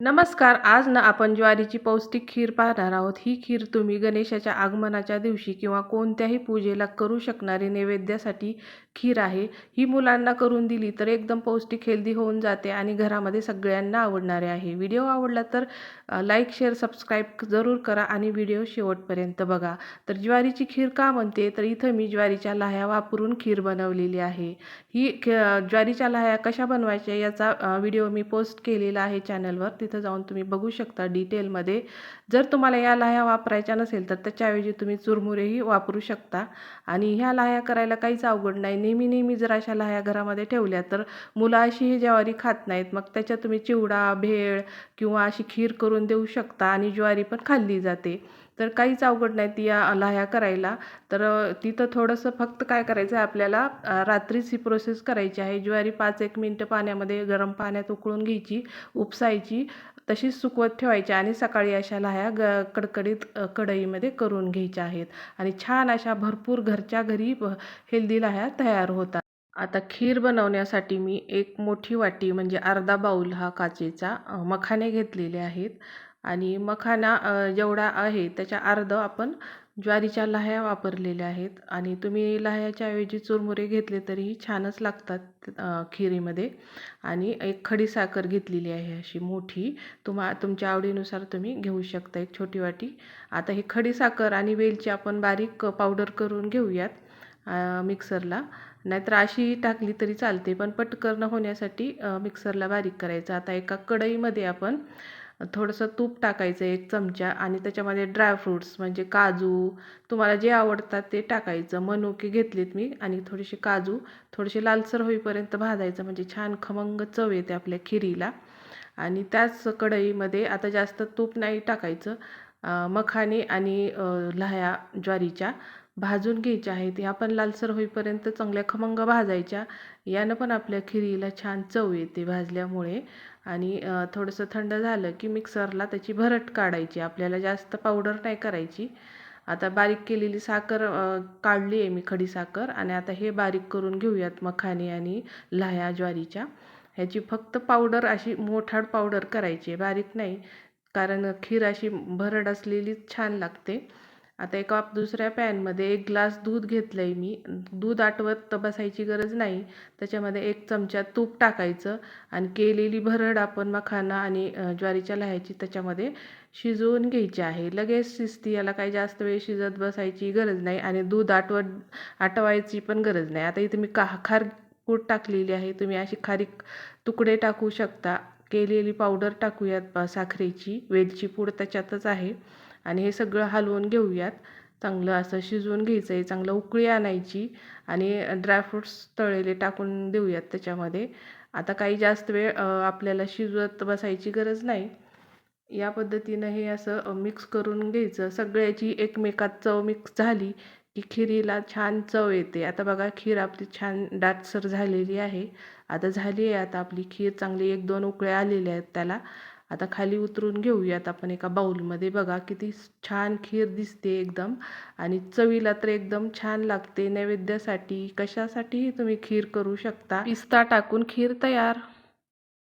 नमस्कार आज ना आपण ज्वारीची पौष्टिक खीर पाहणार आहोत. ही खीर तुम्ही गणेशाच्या आगमनाच्या दिवशी किंवा कोणत्याही पूजेला करू शकणारी नैवेद्यासाठी खीर आहे. ही मुलांना करून दिली तर एकदम पौष्टिक हेल्दी होऊन जाते आणि घरामध्ये सगळ्यांना आवडणारे आहे. व्हिडिओ आवडला तर लाईक शेअर सबस्क्राईब जरूर करा आणि व्हिडिओ शेवटपर्यंत बघा. तर ज्वारीची खीर का म्हणते? तर इथं मी ज्वारीच्या लाह्या वापरून खीर बनवलेली आहे. ही ज्वारीच्या लाह्या कशा बनवायच्या याचा व्हिडिओ मी पोस्ट केलेला आहे चॅनलवर तिथं जाऊन तुम्ही बघू शकता डिटेलमध्ये. जर तुम्हाला या लाह्या वापरायच्या नसेल तर त्याच्याऐवजी तुम्ही चुरमुरेही वापरू शकता. आणि ह्या लाह्या करायला काहीच अवघड नाही. नेहमी नेहमी जर अशा लाह्या घरामध्ये ठेवल्या तर मुलं अशी ही ज्वारी खात नाहीत. मग त्याच्यात तुम्ही चिवडा भेळ किंवा अशी खीर करून देऊ शकता आणि ज्वारी पण खाल्ली जाते. तर काहीच अवघड नाही ती या लाह्या करायला. तर तिथं थोडंसं फक्त काय करायचं आहे आपल्याला रात्रीच ही प्रोसेस करायची आहे. ज्वारी पाच एक मिनटं पाण्यामध्ये गरम पाण्यात उकळून घ्यायची उपसायची तशीच सुकवत ठेवायची आणि सकाळी अशा लाह्या ग कडकडीत कढईमध्ये करून घ्यायच्या आहेत. आणि छान अशा भरपूर घरच्या घरी हेल्दी लाह्या तयार होतात. आता खीर बनवण्यासाठी मी एक मोठी वाटी म्हणजे अर्धा बाऊल हा काचेचा मखाने घेतलेले आहेत. आणि मखाना जेवढा आहे त्याच्या अर्ध आपण ज्वारीच्या लाह्या वापरलेल्या आहेत. आणि तुम्ही लाह्याच्या ऐवजी चुरमुरे घेतले तरीही छानच लागतात खिरीमध्ये. आणि एक खडी साखर घेतलेली आहे अशी मोठी. तुम्हा तुमच्या आवडीनुसार तुम्ही घेऊ शकता एक छोटी वाटी. आता ही खडी साखर आणि वेलची आपण बारीक पावडर करून घेऊयात मिक्सरला. नाहीतर अशी टाकली तरी चालते पण पटकन होण्यासाठी मिक्सरला बारीक करायचं. आता एका कढईमध्ये आपण थोडंसं तूप टाकायचं एक चमचा आणि त्याच्यामध्ये ड्रायफ्रूट्स म्हणजे काजू तुम्हाला जे आवडतात ते टाकायचं. मनुके घेतलेत मी आणि थोडेसे काजू थोडेसे लालसर होईपर्यंत भाजायचं. म्हणजे छान खमंग चव येते आपल्या खिरीला. आणि त्याच कढईमध्ये आता जास्त तूप नाही टाकायचं. मखाने आणि लह्या ज्वारीच्या. भाजून घ्यायच्या आहेत. ह्या पण लालसर होईपर्यंत चांगल्या खमंग भाजायच्या. यानं पण आपल्या खिरीला छान चव येते भाजल्यामुळे. आणि थोडंसं थंड झालं की मिक्सरला त्याची भरट काढायची. आपल्याला जास्त पावडर नाही करायची. आता बारीक केलेली साखर काढली आहे मी खडी साखर. आणि आता हे बारीक करून घेऊयात मखाने आणि लाह्या ज्वारीच्या. ह्याची फक्त पावडर अशी मोठाड पावडर करायची आहे. बारीक नाही. कारण खीर अशी भरड असलेलीच छान लागते. आता एका दुसऱ्या पॅनमध्ये एक ग्लास दूध घेतलं आहे मी. दूध आटवत बसायची गरज नाही. त्याच्यामध्ये एक चमचा तूप टाकायचं आणि केलेली भरड आपण मखाना आणि ज्वारीच्या लाह्याची त्याच्यामध्ये शिजवून घ्यायची आहे. लगेच शिजती याला काही जास्त वेळ शिजत बसायची गरज नाही आणि दूध आटवत आटवायची पण गरज नाही. आता इथे मी का खार पूड टाकलेली आहे. तुम्ही अशी खारीक तुकडे टाकू शकता. केलेली पावडर टाकूयात साखरेची वेलची पूड त्याच्यातच आहे. आणि हे सगळं हलवून घेऊयात. चांगलं असं शिजवून घ्यायचं आहे चांगलं उकळी आणायची आणि ड्रायफ्रूट्स तळलेले टाकून देऊयात त्याच्यामध्ये. आता काही जास्त वेळ आपल्याला शिजवत बसायची गरज नाही. या पद्धतीनं हे असं मिक्स करून घ्यायचं. सगळ्याची एकमेकात चव मिक्स झाली की खिरीला छान चव येते. आता बघा खीर आपली छान दाटसर झालेली आहे. आता झाली आहे आता आपली खीर. चांगली एक दोन उकळ्या आलेल्या आहेत त्याला. आता खाली उतरून घेऊयात आपण एका बाऊलमध्ये. बघा किती छान खीर दिसते एकदम. आणि चवीला तर एकदम छान लागते. नैवेद्यासाठी कशासाठीही तुम्ही खीर करू शकता. पिस्ता टाकून खीर तयार.